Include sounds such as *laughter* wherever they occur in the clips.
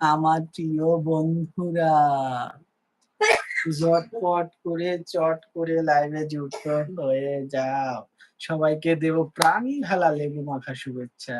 আমার প্রিয় বন্ধুরা। ঝটপট করে, চট করে লাইভে যুক্ত হয়ে যাও। সবাইকে দেব প্রাণ ঢালা লেবু মাখা শুভেচ্ছা।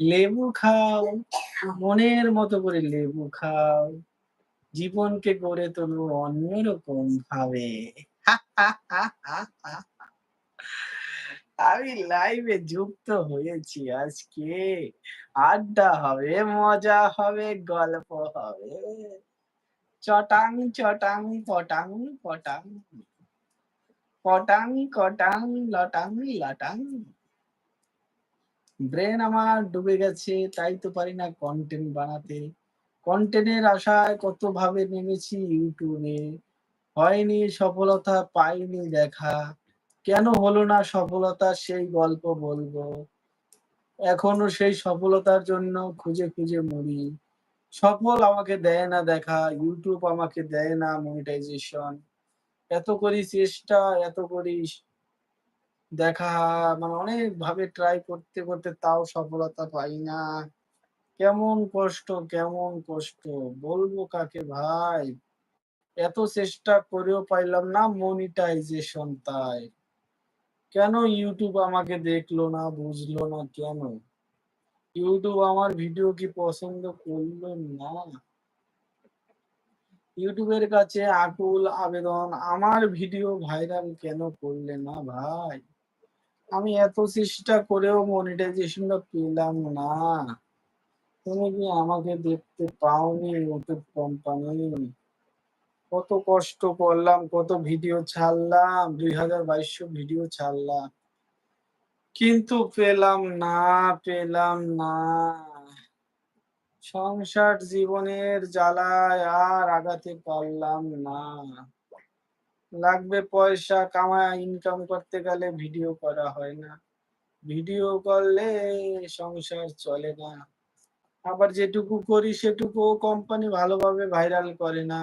লেবু খাও, মনের মতো করে লেবু খাও। জীবনকে গড়ে তুলবো অন্যরকম ভাবে। *laughs* আমি লাইভে যুক্ত হয়েছি আজকে। আড্ডা হবে, মজা হবে, গল্প হবে। চটাং চটাং, পটাং পটাং। পটাং, কটাং, লটাং লটাং। ব্রেন আমার ডুবে গেছে, তাই তো পারি না কন্টেন্ট বানাতে। কন্টেন্টের আশায় কত ভাবে নেমেছি ইউটিউবে? হয়নি সফলতা, পাইনি দেখা। কেন হলো না সফলতা সেই গল্প বলব? এখনও সেই সফলতার জন্য খুঁজে খুঁজে মরি। সফল আমাকে দেয় না দেখা ইউটিউব আমাকে দেয় না মনিটাইজেশন এত করি চেষ্টা, এত করি দেখা মানে অনেক ভাবে ট্রাই করতে করতে তাও সফলতা পাই না। কেমন কষ্ট কেমন কষ্ট, বলব কাকে ভাই? এত চেষ্টা করেও পাইলাম না মনিটাইজেশন তাই। কেন ইউটিউব আমাকে দেখল না, বুঝলো না কেন? ইউটিউব আমার ভিডিও কি পছন্দ করল না? ইউটিউবের কাছে আকুল আবেদন, আমার ভিডিও ভাইরাল কেন করলে না ভাই? আমি এত চেষ্টা করেও মনিটাইজেশনটা পেলাম না। তুমি কি আমাকে দেখতে পাওনি ইউটিউব কোম্পানি কত কষ্ট করলাম, কত ভিডিও ছাড়লাম, দুই হাজার বাইশশো ভিডিও ছাড়লাম। কিন্তু পেলাম না পেলাম না। সংসার জীবনের জ্বালায় আর আগাতে পারলাম না। লাগবে পয়সা কামায় ইনকাম করতে গেলে ভিডিও করা হয় না। ভিডিও করলে সংসার চলে না। আবার যেটুকু করি সেটুকু কোম্পানি ভালোভাবে ভাইরাল করে না।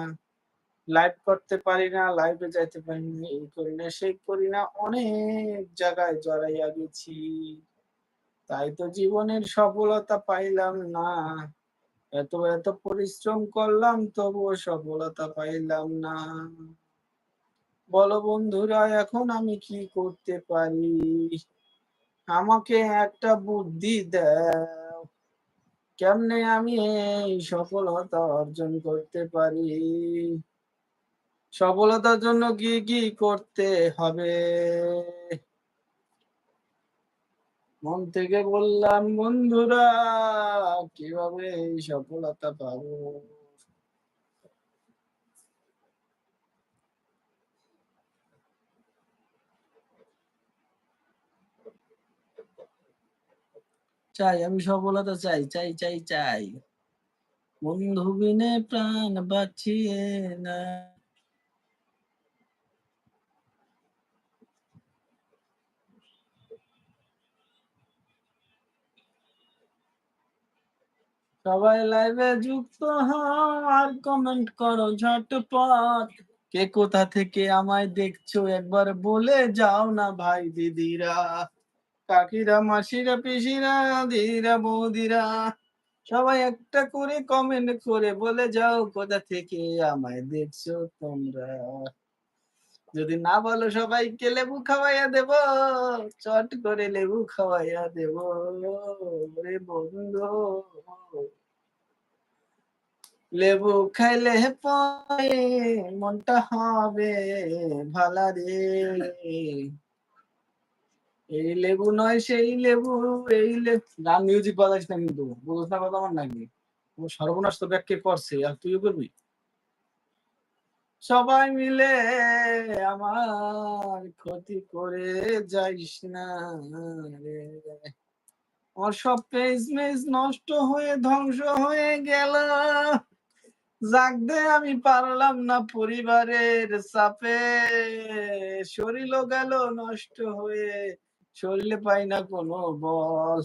লাইভ করতে পারি না লাইভে যাইতে পারি না, এই করি না সেই করি না অনেক জায়গায় জড়াইয়া গেছি। তাই তো জীবনের সফলতা পাইলাম না। এত এত পরিশ্রম করলাম, তবুও সফলতা পাইলাম না। বলো বন্ধুরা, এখন আমি কি করতে পারি? আমাকে একটা বুদ্ধি দাও। কেমনে আমি সফলতা অর্জন করতে পারি? সফলতার জন্য কি কি করতে হবে? মন থেকে বললাম, বন্ধুরা, কীভাবে এই সফলতা পাবো? চাই, আমি সফলতা চাই চাই চাই চাই। বন্ধু বিনে প্রাণ বাঁচিয়ে না। সবাই লাইভে যুক্ত হও আর কমেন্ট করো ঝটপট। কে কোথা থেকে আমায় দেখছ একবার বলে যাও না ভাই দিদিরা। কাকিরা, মাসিরা, পিসিরা, দিদিরা, বৌদিরা, সবাই একটা করে কমেন্ট করে বলে যাও কোথা থেকে আমায় দেখছ তোমরা। যদি না বলো সবাইকে লেবু খাওয়াইয়া দেব, চট করে লেবু খাওয়াইয়া দেব। রে বন্ধু, লেবু খাইলে পরে মনটা হবে ভালা রে। এই লেবু নয়, সেই লেবু, এই লেবু গান মিউজিক বাজাইস না কিন্তু বুঝছ না কথা আমার নাকি। সর্বনাশ তো ব্যাখ্যা করছে, আর তুইও করবি? সবাই মিলে আমার ক্ষতি করে যাইস না রে। আমার সব পেজ মেজ নষ্ট হয়ে ধ্বংস হয়ে গেল। জাগতে আমি পারলাম না পরিবারের চাপে। শরীরও গেল নষ্ট হয়ে, শরীরে পাই না কোনো বল।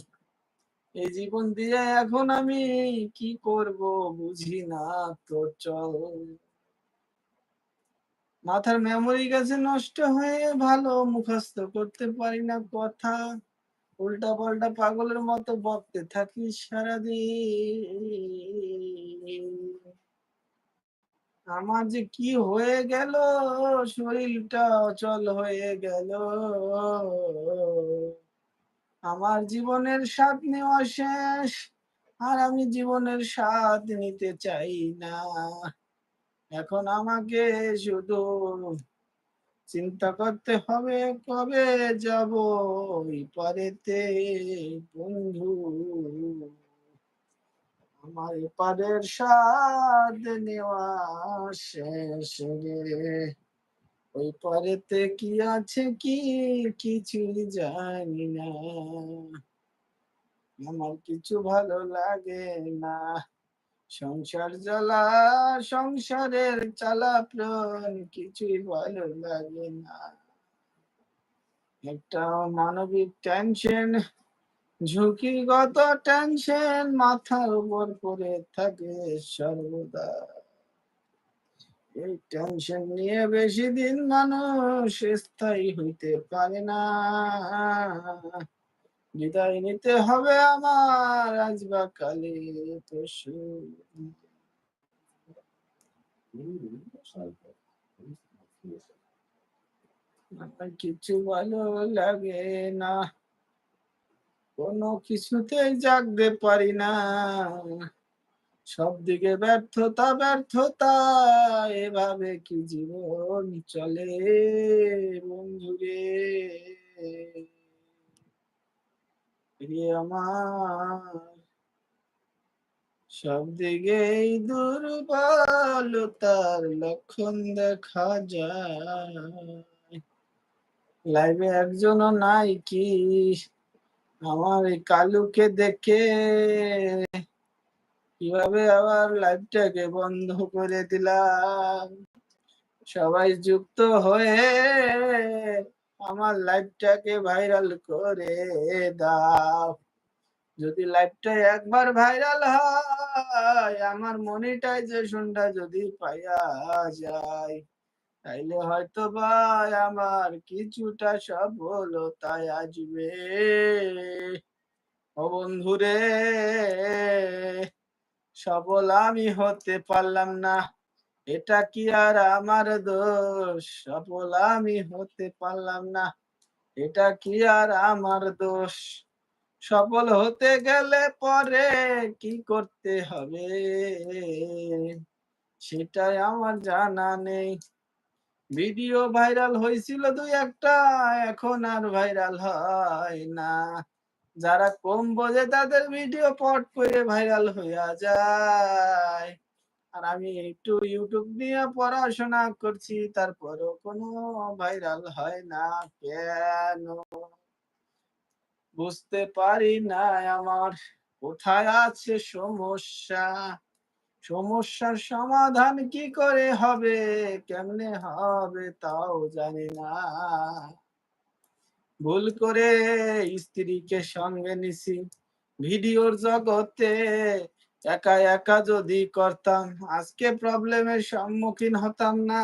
এই জীবন দিয়ে এখন আমি কি করব বুঝি না তো চল। মাথার মেমোরি গেছে নষ্ট হয়ে ভালো মুখস্থ করতে পারি না কথা। উল্টা পাল্টা পাগলের মতো বকতে থাকি সারাদিন। আমার যে কি হয়ে গেল? শরীরটা অচল হয়ে গেল। আমার জীবনের স্বাদ নেওয়া শেষ, আর আমি জীবনের স্বাদ নিতে চাই না। এখন আমাকে শুধু চিন্তা করতে হবে কবে যাব পারেতে বন্ধু। আমার এপারের স্বাদ নেওয়া শেষ রে। ওই পারেতে কি আছে কি কিছুই জানি না। আমার কিছু ভালো লাগে না। সংসার জ্বালা, সংসারের চালা প্রাণ কিছুই ভালো লাগে না। একটা মানবিক টেনশন ঝুঁকিগত টেনশন মাথার উপর পড়ে থাকে সর্বদা। এই টেনশন নিয়ে বেশি দিন মানুষ স্থায়ী হইতে পারে না। বিদায় নিতে হবে আমার আজ বা কালে পশু কিছু ভালো লাগে না। কোনো কিছুতেই জাগতে পারি না। সব দিকে ব্যর্থতা ব্যর্থতা, এভাবে কি জীবন চলে বন্ধুরে? আমার সব দিকেই দুর্বলতার লক্ষণ দেখা যায়। লাইভে একজনও নাই কি? আমার এই কালুকে দেখে। কীভাবে আবার লাইভটাকে বন্ধ করে দিলাম? সবাই যুক্ত হয়ে আমার লাইভটাকে ভাইরাল করে দাও। যদি লাইভটা একবার ভাইরাল হয়, আমার মনিটাইজেশনটা যদি পাইয়া যায়, তাইলে হয়তো ভাই আমার কিছুটা সফলতায় আসবে। ও বন্ধুরে সবল আমি হতে পারলাম না। এটা কি আর আমার দোষ? সফল আমি হতে পারলাম না। এটা কি আর আমার দোষ? সফল হতে গেলে পরে কি করতে হবে? সেটাই আমার জানা নেই। ভিডিও ভাইরাল হয়েছিল দুই একটা, এখন আর ভাইরাল হয় না। যারা কম বোঝে তাদের ভিডিও পট করে ভাইরাল হইয়া যায়। আর আমি একটু ইউটিউব নিয়ে পড়াশোনা করছি, তারপরও কোনো ভাইরাল হয় না, কেন? বুঝতে পারি না আমার, কোথায় আছে সমস্যা? সমস্যার সমাধান কি করে হবে? কেমনে হবে তাও জানি না। ভুল করে স্ত্রীকে সঙ্গে নিছি, ভিডিওর জগতে একা একা যদি করতাম, আজকে প্রবলেমের সম্মুখীন হতাম না।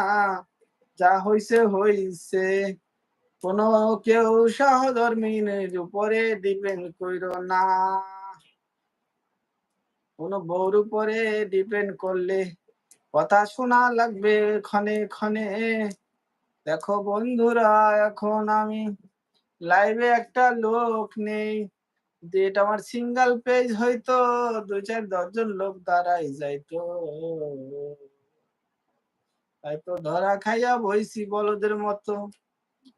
যা হইছে হইছে। কোন কেউ সহধর্মীর উপরে ডিপেন্ড কইর না। কোন বউর উপরে ডিপেন্ড করলে কথা শোনা লাগবে ক্ষণে ক্ষণে। দেখো বন্ধুরা, এখন আমি লাইভে একটা লোক নেই। যেটা আমার সিঙ্গেল পেজ হয়তো দু চার দশজন লোক দাঁড়াই যাইতো। হয়তো ধরা খাইয়া বইছি বলদের মতো।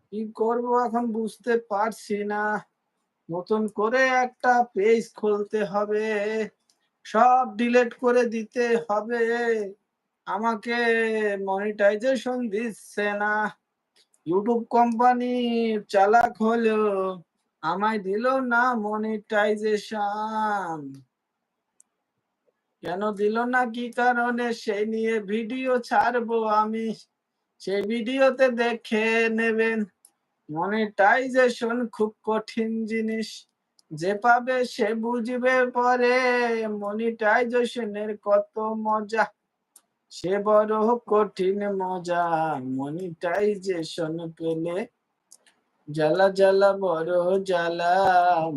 কি করব এখন বুঝতে পারছি না। নতুন করে একটা পেজ খুলতে হবে। সব ডিলিট করে দিতে হবে। আমাকে মনিটাইজেশন দিচ্ছে না। ইউটিউব কোম্পানি চালাক হলেও আমায় দিল না মনিটাইজেশন কেন দিল না, কি কারণে? সেই নিয়ে ভিডিও ছাড়বো আমি। সেই ভিডিওতে দেখে নেবেন। মনিটাইজেশন খুব কঠিন জিনিস। যে পাবে সে বুঝবে পরে মনিটাইজেশনের কত মজা। সে বড় কঠিন মজা। মনিটাইজেশন পেলে জ্বালা জ্বালা বড় জ্বালা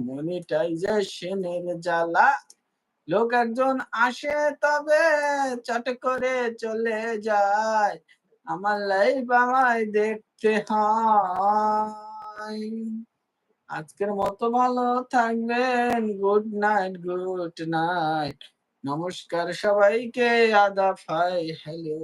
মনিটাইজেশনের জ্বালা। লোক একজন আসে তবে চট করে চলে যায়। আমার লাইফ আমায় দেখতে হয়। আজকের মতো ভালো থাকবেন। গুড নাইট গুড নাইট নমস্কার সবাইকে। আদাব হাই হ্যালো